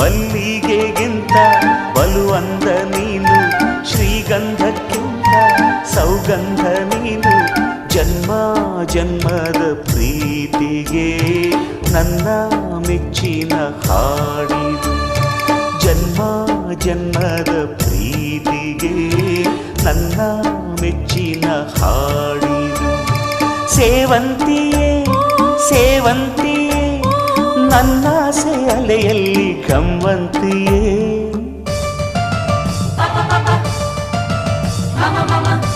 ಮಲ್ಲಿಗೆಗಿಂತ ಬಲು ಅಂದ ನೀನು, ಶ್ರೀಗಂಧಕ್ಕಿಂತ ಸೌಗಂಧ ನೀನು, ಜನ್ಮ ಜನ್ಮದ ಪ್ರೀತಿಗೆ ನನ್ನ ಮೆಚ್ಚಿನ ಹಾಡಿದು, ಜನ್ಮ ಜನ್ಮದ ಪ್ರೀತಿಗೆ ನನ್ನ ಮೆಚ್ಚಿನ ಹಾಡಿದು. ಸೇವಂತಿಯೇ ಸೇವಂತಿಯೇ ನನ್ನಾಸೆ ಅಲೆಯಲ್ಲಿ ಗಮ್ಮಂತಿಯೇ Mama, mama,